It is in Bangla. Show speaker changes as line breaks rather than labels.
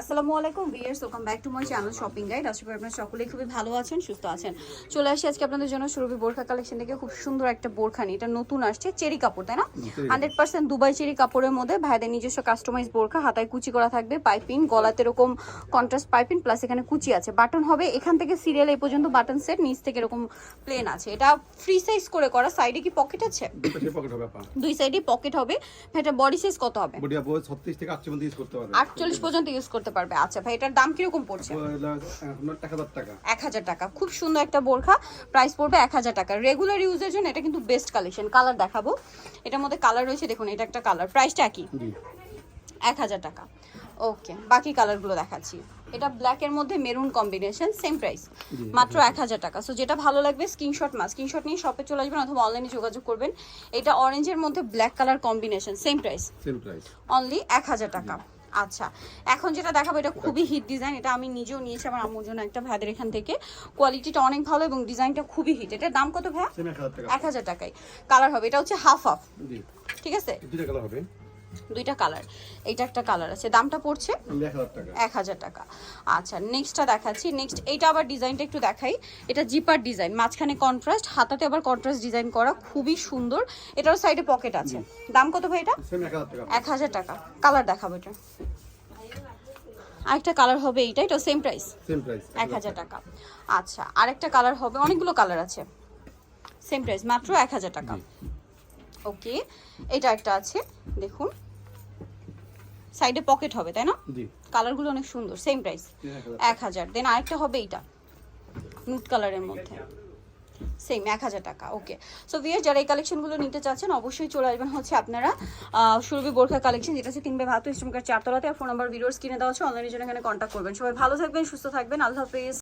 আসসালামু আলাইকুম viewers welcome back to my channel shopping guide. আশা করি আপনারা সকলেই খুবই ভালো আছেন সুস্থ আছেন। চলে আসি আজকে আপনাদের জন্য সুরভি বোরখা কালেকশন থেকে। খুব সুন্দর একটা বোরখা নিয়ে। এটা নতুন আসছে চেরি কাপড় তাই না? হান্ড্রেড পার্সেন্ট দুবাই চেরি কাপড়ের মধ্যে। ভাইদের নিজস্ব কাস্টমাইজ বোরখা হাতায় কুচি করা থাকবে পাইপিং গলাতে এরকম কন্ট্রাস্ট পাইপিং প্লাস এখানে কুচি আছে। বাটন হবে এখান থেকে সিরিয়াল এই পর্যন্ত বাটন সেট নিচ থেকে এরকম প্লেন আছে। এটা ফ্রি সাইজ করে করা সাইডে কি পকেট আছে?
পকেট হবে আপা।
দুই সাইডে পকেট হবে। এটা বডি সাইজ কত হবে?
বডি আপু 36 থেকে 38 মধ্যে ইউজ করতে পারবে।
আটচল্লিশ পর্যন্ত ইউজ করতে পারবে। আচ্ছা ভাই এটার দাম কীরকম পড়ছে? এক হাজার টাকা। খুব সুন্দর একটা বোরখা। প্রাইস পড়বে এক হাজার টাকা। রেগুলার ইউজের জন্য এটা কিন্তু বেস্ট কালেকশন কালার দেখাবো। এটার মধ্যে কালার রয়েছে দেখুন এটা একটা কালার প্রাইসটা একই? এক হাজার টাকা। ওকে বাকি কালারগুলো দেখাচ্ছি। এটা ব্ল্যাকের মধ্যে মেরুন কম্বিনেশন সেম প্রাইস মাত্র এক হাজার টাকা। সো যেটা ভালো লাগবে স্ক্রিনশট মা স্ক্রিনশট নিয়ে শপে চলে আসবেন অথবা অনলাইনে যোগাযোগ করবেন। এটা অরেঞ্জের মধ্যে black colour combination same price
same price
only এক হাজার টাকা। আচ্ছা এখন যেটা দেখাবো এটা খুবই হিট ডিজাইন এটা আমি নিজেও নিয়েছি আমার আম্মুর জন্য একটা ভাইদের এখান থেকে। কোয়ালিটিটা অনেক ভালো এবং ডিজাইনটা খুবই হিট এটার দাম কত
ভাই 1000 টাকা।
এক হাজার টাকায়। কালার হবে এটা হচ্ছে হাফ হাফ
জি।
ঠিক আছে?
দুইটা কালার হবে।
দুইটা কালার। এইটা একটা কালার আছে। দামটা পড়ছে
1000 টাকা।
এক হাজার টাকা। আচ্ছা নেক্সটটা দেখাচ্ছি। নেক্সট এইটা আবার ডিজাইনটা একটু দেখাই। এটা জিপার ডিজাইন মাঝখানে কন্ট্রাস্ট হাতাতে আবার কন্ট্রাস্ট ডিজাইন করা খুবই সুন্দর। এটারও সাইডে পকেট আছে। দাম কত ভাই এটা?
সেম 1000 টাকা।
এক হাজার টাকা। কালার দেখাবো এটা। আরেকটা কালার হবে এইটা এটা
সেম প্রাইস
এক হাজার টাকা। আচ্ছা আরেকটা কালার হবে অনেকগুলো কালার আছে। সেম প্রাইস মাত্র এক হাজার টাকা। ওকে এটা একটা আছে দেখুন। সাইডে পকেট হবে তাই না?
জি।
কালারগুলো অনেক সুন্দর সেম প্রাইস
1000
এক হাজার দেন আরেকটা হবে এইটা নুট কালারের মধ্যে। সেম এক হাজার টাকা ওকে সো ভিয়ার যারা এই কালেকশনগুলো নিতে চাচ্ছেন অবশ্যই চলে আসবেন হচ্ছে আপনারা সুরভি বোরখা কালেকশন যেটা হচ্ছে তিনবে ভাত ইস্টমকার চারতলাতে। আর ফোন নাম্বার ভিডিওস কিনে দেওয়া হচ্ছে অনলাইনের জন্য এখানে কন্ট্যাক্ট করবেন। সবাই ভালো থাকবেন সুস্থ থাকবেন। আল্লাহ হাফিজ।